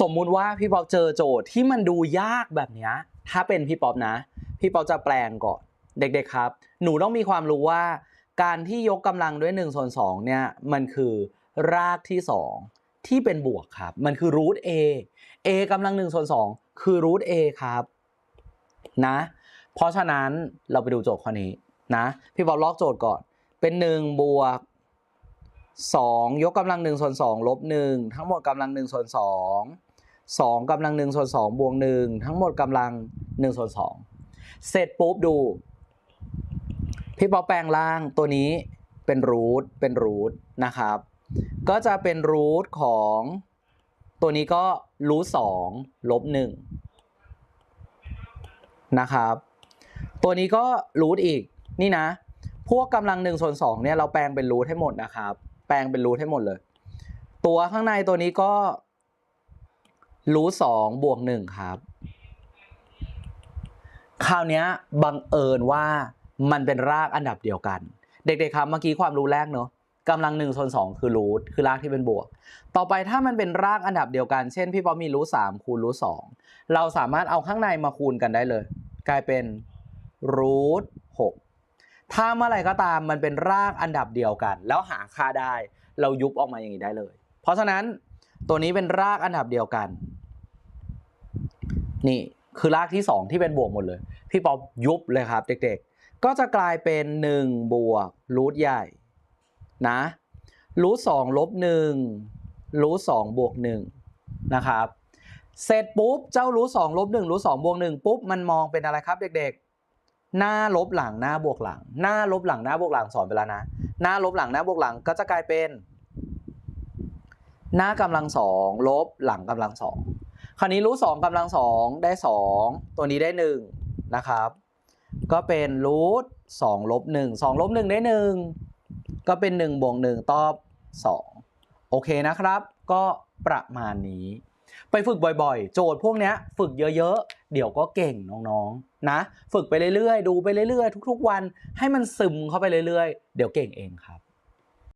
สมมุติว่าพี่ป๊อปเจอโจทย์ที่มันดูยากแบบนี้ถ้าเป็นพี่ป๊อปนะ พี่ป๊อปจะแปลงก่อนเด็กๆครับ หนูต้องมีความรู้ว่า การที่ยกกำลังด้วย1ส่วน2เนี่ยมันคือรากที่ 2 ที่เป็นบวกครับ มันคือรูท a a กำลัง1ส่วน2คือรูท a ครับนะเพราะฉะนั้นเราไปดูโจทย์ข้อนี้นะพี่ป๊อปลอกโจทย์ก่อนเป็น 1 บวก 2 ยกกำลัง1ส่วน2ลบ1ทั้งหมดกำลัง1ส่วน2 2กำลัง1ส่วน2บวก1ทั้งหมดกำลัง1ส่วน2เสร็จปุ๊บดู พี่ปอแปลงล่างตัวนี้เป็นรูทเป็นรูทนะครับ ก็จะเป็นรูทของตัวนี้ก็รูทสองลบหนึ่งนะครับ ตัวนี้ก็รูทอีกนี่นะ พวกกำลังหนึ่งส่วนสองเนี่ยเราแปลงเป็นรูทให้หมดนะครับ ปลงเป็นรูทให้หมดเลย ตัวข้างในตัวนี้ก็รูทสองบวกหนึ่งครับ คราวนี้บังเอิญว่ามันเป็นรากอันดับเดียวกัน เด็กๆครับเมื่อกี้ความรู้แรกเนอะกำลังหนึ่งส่วนสองคือรูทคือรากที่เป็นบวก ต่อไปถ้ามันเป็นรากอันดับเดียวกัน เช่นพี่ป๊อปมีรูทสามคูณรูทสองเราสามารถเอาข้างในมาคูณกันได้เลย กลายเป็นรูทหก ถ้าเมื่อไหร่ก็ตามมันเป็นรากอันดับเดียวกัน แล้วหาค่าได้ เรายุบออกมาอย่างนี้ได้เลย เพราะฉะนั้นตัวนี้เป็นรากอันดับเดียวกัน นี่คือรากที่ 2 ที่เป็นบวกหมดเลย พี่ป๊อปยุบเลยครับ เด็กๆ ก็จะกลายเป็น 1 บวกรูทใหญ่นะรูทสองลบหนึ่งรูทสองบวกหนึ่งนะครับ เสร็จปุ๊บ เจ้ารูทสองลบหนึ่งรูทสองบวกหนึ่งปุ๊บ มันมองเป็นอะไรครับเด็กๆ หน้าลบหลังหน้าบวกหลัง หน้าลบหลังหน้าบวกหลังสอนไปแล้วนะ หน้าลบหลังหน้าบวกหลังก็จะกลายเป็น หน้ากำลังสองลบหลังกำลังสองคราวนี้รูทสองกำลังสองได้สองตัวนี้ได้หนึ่งนะครับ ก็เป็นรูทสองลบหนึ่งสองลบหนึ่งได้หนึ่งก็เป็นหนึ่งบวกหนึ่งตอบสองโอเคนะครับ ก็ประมาณนี้ ไปฝึกบ่อยๆ โจทย์พวกเนี้ยฝึกเยอะๆ เดี๋ยวก็เก่งน้องๆ นะ ฝึกไปเรื่อยๆ ดูไปเรื่อยๆ ทุกๆ วัน ให้มันซึมเข้าไปเรื่อยๆ เดี๋ยวเก่งเองครับ